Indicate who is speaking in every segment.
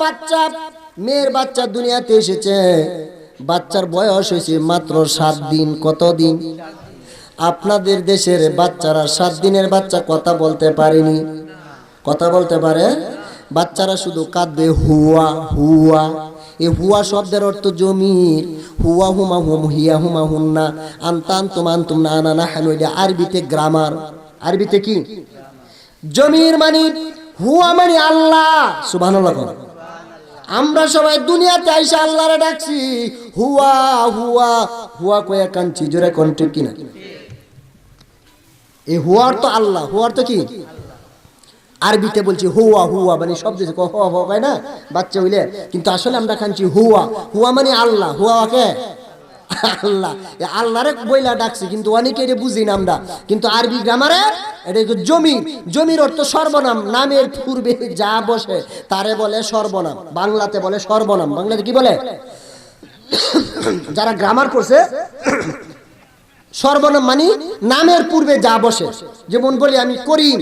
Speaker 1: বাচ্চা, মেয়ের বাচ্চা দুনিয়াতে এসেছে। বাচ্চার বয়স হয়েছে মাত্র সাত দিন, কত দিন? আপনাদের দেশের বাচ্চারা সাত দিনের বাচ্চা কথা বলতে পারেনি। কথা বলতে পারে? বাচ্চারা শুধু কাঁদবে, হুয়া হুয়া। এ হুয়া শব্দের অর্থ জমির। হুয়া হুমা হুম, হিয়া হুমা হুম হুন্না আন্তান তুমান তুমনা আনানা এটা আরবিতে গ্রামার আরবিতে কি? জমির মানে হুয়া মানে আল্লাহ। বলো। আমরা সবাই দুনিয়াতে আইসা আল্লাহরে ডাকছি হুয়া হুয়া হুয়া কয়া কাঞ্চি জোরে কোন ঠিক কিনা? এই হুয়ার তো আল্লাহ হুয়ার তো কি? আরবিতে বলছি হুয়া হুয়া মানে শব্দ আছে, ক- হ- হ কয় না? বাচ্চা হইলে। কিন্তু আসলে আমরা খানছি হুয়া হুয়া মানে আল্লাহ হুয়া কে? আল্লাহ। আল্লাহরে বইলা ডাকছি, কিন্তু অনেকে এটা বুঝি না আমরা। কিন্তু আরবি গ্রামারে এটা জমি। জমির অর্থ সর্বনাম, নামের পূর্বে যা বসে তারে বলে সর্বনাম। বাংলাতে বলে সর্বনাম। বাংলাতে কি বলে? যারা গ্রামার করছে সর্বনাম মানে নামের পূর্বে যা বসে। যেমন বলি আমি করিম।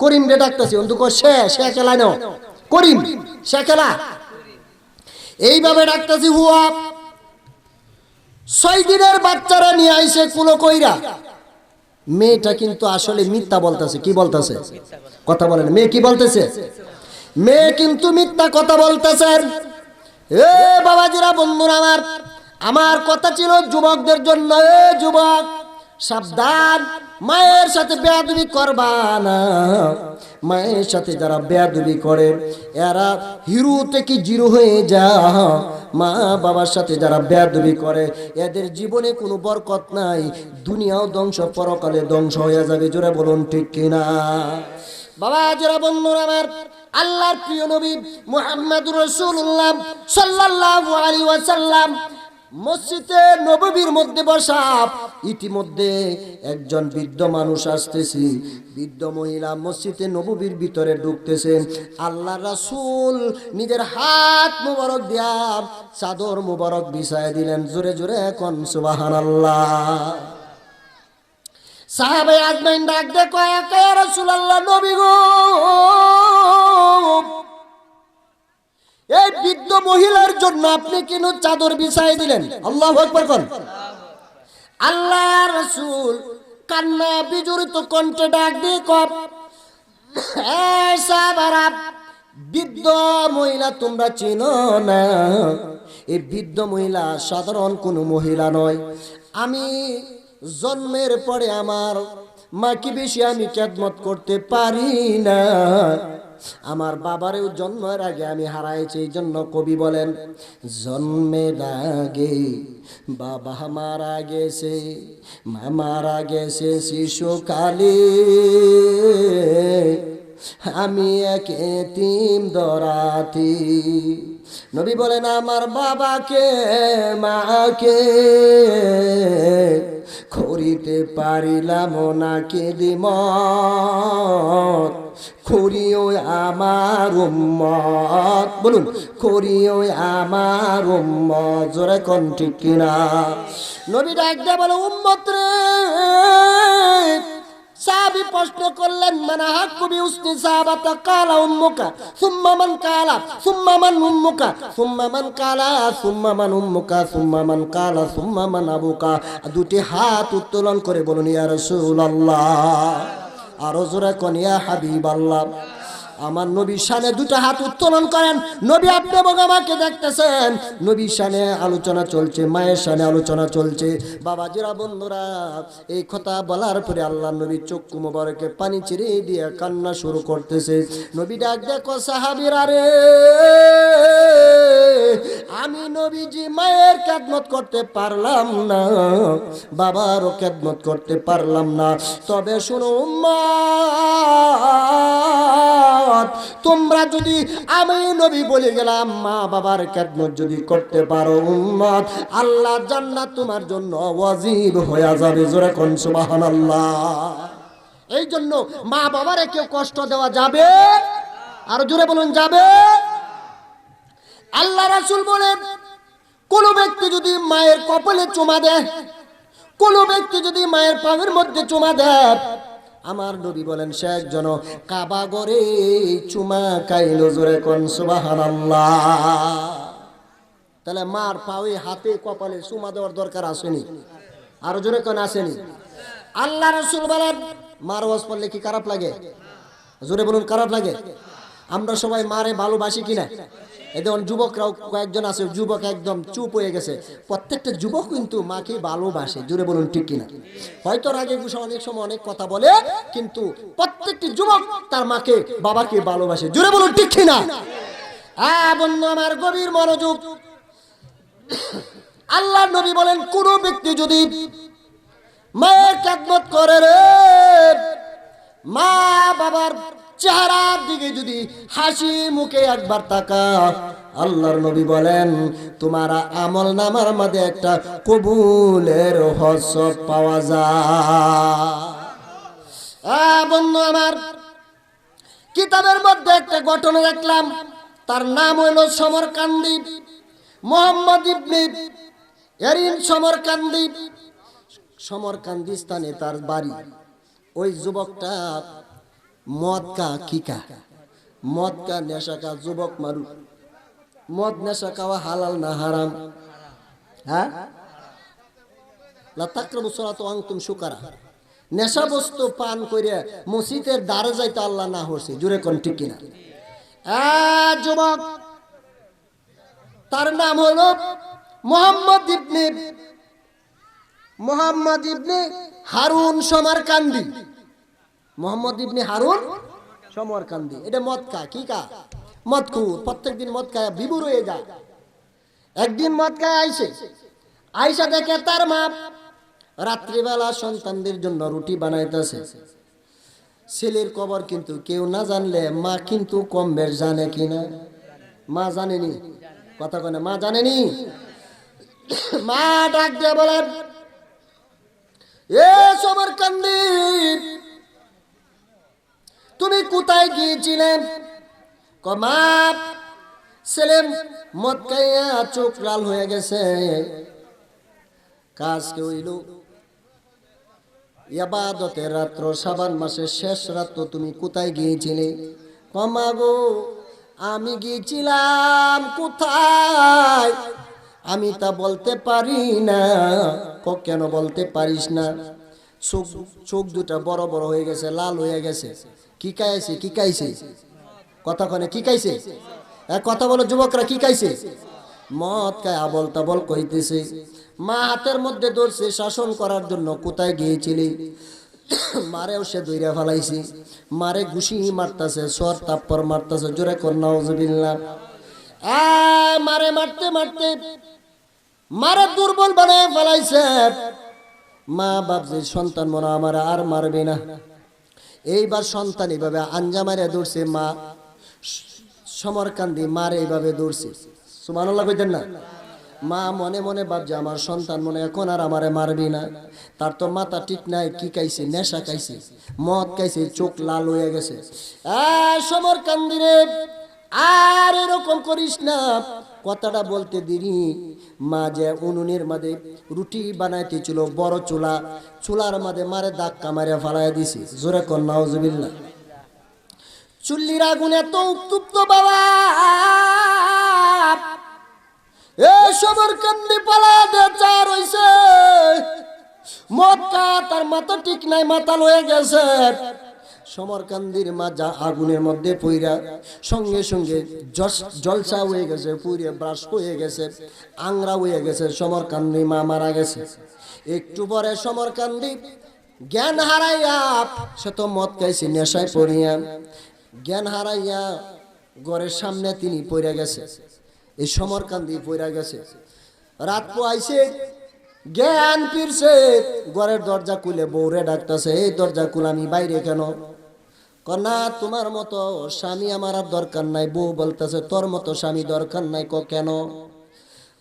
Speaker 1: করিম রে ডাকতেছি অন্তত সে সে খেলা ন? করিম, সে খেলা এইভাবে ডাকতেছি হুয়া ছয় দিনের বাচ্চারা নিয়ে আইসে কুলো কইরা। মেয়েটা কিন্তু আসলে মিথ্যা বলতেছে, কি বলতেছে? কথা বলেন, মেয়ে কি বলতেছে? মেয়ে কিন্তু মিথ্যা কথা বলতেছে। এ বাবাজিরা, বন্ধুরা আমার আমার কথা ছিল যুবকদের জন্য। এ যুবক সাবধান। মায়ের সাথে বেয়াদবি করবা না। মায়ের সাথে যারা বেয়াদবি করে, এরা হিরু থেকে জিরো হয়ে যা মা বাবার সাথে যারা বেয়াদবি করে, এদের জীবনে কোনো বরকত নাই। দুনিয়াও ধ্বংস, পরকালে ধ্বংস হয়ে যাবে। জোরে বলুন, ঠিক কিনা? বাবা, জোরা বন্ধুরা আমার আল্লাহর প্রিয় নবী মুহাম্মদুর রাসূলুল্লাহ সাল্লাল্লাহু আলাইহি ওয়াসাল্লাম মসজিদে নববীর মধ্যে বসা, ইতিমধ্যে একজন বৃদ্ধ মানুষ আসতেছি। বৃদ্ধ মহিলা মসজিদে নববীর ভিতরে ঢুকতেছে। আল্লাহ রাসূল নিজের হাত মুবারক দিয়া চাদর মুবারক বিছায় দিলেন। জোরে জোরে এখন সুবহানাল্লাহ। সাহাবাই আজমাইন ডাক দে কয়া কয়া রাসূলুল্লাহ নবী গো। এই বৃদ্ধ মহিলার জন্য আপনি কেন চাদর বিছাই দিলেন? আল্লাহ আল্লাহ রাসূল কান্না, বিজড়িত কণ্ঠে ডাক দিয়ে কপ বৃদ্ধ মহিলা তোমরা চেনো না? এই বৃদ্ধ মহিলা সাধারণ কোনো মহিলা নয়। আমি জন্মের পরে আমার মাকে বেশি আমি খেদমত করতে পারি না। আমার বাবারেও জন্মের আগে আমি হারাইছি, এই জন্য কবি বলেন জন্মের আগে বাবা মারা গেছে, মা মারা গেছে শিশুকালে। আমি এক এতিম দরাতি। নবী বলেন, আমার বাবাকে, মাকে খরিতে পারিলাম নাকি দিমত খরিও আমার উম্মত। বলুন খরিও আমার উম্মত। জোরে কোন ঠিক কিনা? নবী ডাক দে বলো, উম্মত রে, সাহাবি প্রশ্ন করলেন মানে হাকুবি উসনি সাহাবাতা? কালা উম্মুকা, সুম্মা মান কালা, সুম্মা মান উম্মুকা, সুম্মা মান কালা, সুম্মা মান উম্মুকা, সুম্মা মান কালা, সুম্মা মান আবুকা। দুটি হাত উত্তোলন করে বলুন, ইয়া রাসূলুল্লাহ। আরও জোরে কনিয়া হাবিব হাবিবাল্লাহ। আমার নবী শানে দুটো হাত উত্তোলন করেন। নবী আপনি এবং আমাকে দেখতেছেন। নবী শানে আলোচনা চলছে, মায়ের শানে আলোচনা চলছে। বাবাজিরা, বন্ধুরা, এই কথা বলার পরে আল্লাহ নবী চক্ষু মোবারকে পানি ছিঁড়ে দিয়ে কান্না শুরু করতেছে। নবী ডাক, দেখো সাহাবিরা রে, আমি নবীজি মায়ের খেদমত করতে পারলাম না। বাবারও খেদমত করতে পারলাম না। তবে শুনো উম্মত তোমরা যদি আমি নবী বলে গেলাম, মা বাবার খেদমত যদি করতে পারো, উম্মত, আল্লাহ জান্নাত তোমার জন্য ওয়াজিব হয়ে যাবে। জোরে কোন সুবহানাল্লাহ। এই জন্য মা বাবারে কেউ কষ্ট দেওয়া যাবে? আর জোরে বলুন, যাবে? আল্লাহ রাসূল বলেন, কোন ব্যক্তি যদি মায়ের কপালে চুমা দেয়, কোন ব্যক্তি যদি মায়ের পায়ের মধ্যে চুমা দেয় আমার নবী বলেন, সে একজন কাবা গরে চুমা কাইল জোরে কোন, সুবহানাল্লাহ। তাহলে মার পাওয়ে হাতে, কপালে চুমা দেওয়ার দরকার আসেনি। আরও জোরে কোন আসেনি? আল্লাহ রসুল বলেন, মার ওয়াজ পড়লে কি খারাপ লাগে? জোরে বলুন, খারাপ লাগে? আমরা সবাই মারে ভালোবাসি কিনা? এই যুবকরাও কয়েকজন আছে, যুবক একদম চুপ হয়ে গেছে। প্রত্যেকটা যুবক কিন্তু মাকে ভালোবাসে জুড়ে বলুন ঠিক কিনা? হয়তো রাগে আগে অনেক সময় অনেক কথা বলে, কিন্তু প্রত্যেকটি যুবক তার মাকে, বাবাকে ভালোবাসে জুড়ে বলুন ঠিক কিনা? হ্যাঁ আমার গভীর মনোযোগ। আল্লাহ নবী বলেন, কোন ব্যক্তি যদি মায়ের কাদমত করে রে মা বাবার চেহারার দিকে যদি হাসি মুখে একবার তাকা আল্লাহর নবী বলেন, তোমার আমল নামার মধ্যে একটা কবুলের হস পাওয়া যায়। আমার, কিতাবের মধ্যে একটা ঘটনা দেখলাম। তার নাম হইল সমরকান্দি, মোহাম্মদ ইবনে এরিন সমরকান্দি। সমরকান্দি স্থানে তার বাড়ি। ওই যুবকটা মদ কা কিকা মদ কা নেশা কা যুবক মারু। মদ নেশা খাওয়া হালাল না হারাম? হ্যাঁ? লাতাক্রমু সলাতু আনতুম সুকারা নেশা বস্তু পান করে মসজিদের দ্বারে যাইতে আল্লাহ না হচ্ছে জুড়ে কোন ঠিক কিনা? যুবক, তার নাম হলো মোহাম্মদ ইবনে মোহাম্মদ ইবনে হারুন সমারকান্দি। মোহাম্মদ ইবনে হারুন, সমরকান্দি। এটা মদ খা, কি কা মদ খু প্রত্যেকদিন মদ খায় বিবুর হয়ে যায়। একদিন মদ খায় আইসে আইসা দেখে তার মা রাত্রিবেলা সন্তানদের জন্য রুটি বানাইতেছে। ছেলের কবর কিন্তু কেউ না জানলে মা কিন্তু কম বেশ জানে কিনা মা জানেনি। কথা কনে মা জানেনি? মা ডাক দিয়ে বলেন, এ সবার কান্দি তুমি কোথায় গিয়েছিলেন কমা ছেলে মদ খাইয়া চোখ লাল হয়ে গেছে। কাজ হইল? ইয়াবাদতের রাত্র, সাবান মাসের শেষ রাত্র তুমি কোথায় গিয়েছিলে? কমা গো, আমি গিয়েছিলাম কোথায়? আমি তা বলতে পারি না কেন বলতে পারিস না? চোখ চোখ দুটা বড় বড় হয়ে গেছে লাল হয়ে গেছে। কি খাইছে? কি খাইছে? কথা কনে কি খাইছে? এ, কথা বলো যুবকরা কি খাইছে? মদ খায় আবল তাবল কইতেছে। মা হাতের মধ্যে ধরছে শাসন করার জন্য কোথায় গিয়েছিলি? মারেও সে দইরা ফেলাইছি। মারে ঘুষি মারতাছে সর তাপ্পর মারতাছে জোরে কর নাউজুবিল্লাহ। আ মারে মারতে মারতে মারে দুর্বল বানায় ফেলাইছে। মা বাপ যে সন্তান মনে আমার আর মারবে না। এইবার সন্তান এইভাবে আঞ্জা মারে দৌড়ছে, মা সমরকান্দি মার এইভাবে দৌড়ছে। সুমানুল্লাহ কইতেন না? মা মনে মনে ভাবছে, আমার সন্তান মনে এখন আর আমারে মারবি না। তার তো মাথা ঠিক নাই, কি খাইছে, নেশা খাইছে, মদ খাইছে, চোখ লাল হয়ে গেছে। আর এরকম করিস না। কথাটা বলতে দিনি মা যে উনুনের মাঝে রুটি বানাইতেছিল, বড় চুলা। চুলার মাঝে মারে ধাক্কা মারে ফালাই দিছি। জোরে নাউজুবিল্লাহ। চুল্লির আগুন এত উত্তপ্ত বাবা। এ কান্দি পালা দে, চার মক্কা তার মাথা ঠিক নাই, মাথা লয়ে গেছে। সমরকান্দির মা যা আগুনের মধ্যে পইরা সঙ্গে সঙ্গে জলসা হয়ে গেছে পুড়ে ব্রাশ হয়ে গেছে, আংরা হয়ে গেছে, সমরকান্দি মা মারা গেছে। একটু পরে সমরকান্দি জ্ঞান হারাইয়া সে তো মদ খাইছে, নেশায় পড়িয়া। জ্ঞান হারাইয়া ঘরের সামনে তিনি পড়ে গেছে, এই সমরকান্দি পড়ে গেছে। রাত পোয়াইছে জ্ঞান ফিরছে, ঘরের দরজা খুলে বৌরে ডাকতেছে, এই দরজা খুলে, আমি বাইরে কেন? কনা তোমার মতো স্বামী আমার আর দরকার নাই। বউ বলতেছে, তোর মতো স্বামী দরকার নাই ক কেন?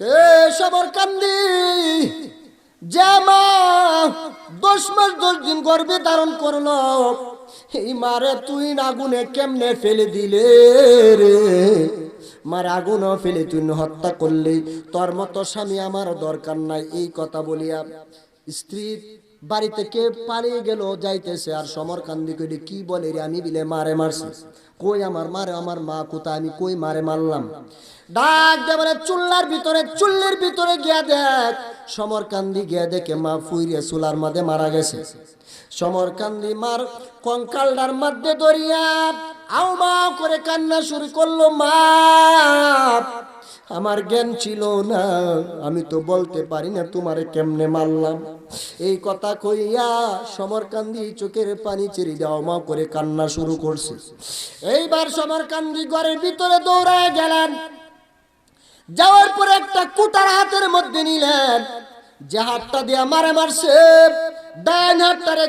Speaker 1: কে সবর কান্দি? যে মা দশ মাস, দশ দিন গর্ভে ধারণ করল, এই মারে তুই আগুনে কেমনে ফেলে দিলে রে? মার আগুন ফেলে তুই হত্যা করলি। তোর মতো স্বামী আমার দরকার নাই, এই কথা বলিয়া স্ত্রী বাড়িতে কে পালিয়ে গেল, যাইতেছে আর সমর কান্দি কইলে, কি বলে রে, আমি বিলে মারে মারছি। কই আমার মারে, আমার মা কোথায়? আমি কই মারে মারলাম? ডাক দে বলে, চুল্লার ভিতরে, চুল্লির ভিতরে গিয়া দেখ। সমর কান্দি গিয়া দেখে মা ফুইরে চুলার মধ্যে মারা গেছে। সমর কান্দি মার কঙ্কালটার মধ্যে দরিয়া আও মা করে কান্না শুরু করল মা আমার জ্ঞান ছিল না। আমি তো বলতে পারি না তোমারে কেমনে মারলাম। এই কথা কইয়া সমরকান্দি চোখের পানি চেরি দাও মা করে কান্না শুরু করছে। এইবার সমরকান্দি ঘরের ভিতরে দৌড়ায় গেলেন। যাওয়ার পরে একটা কুটার হাতের মধ্যে নিলেন। যে হাতটা দিয়ে মারে মারছে, ডান হাতটারে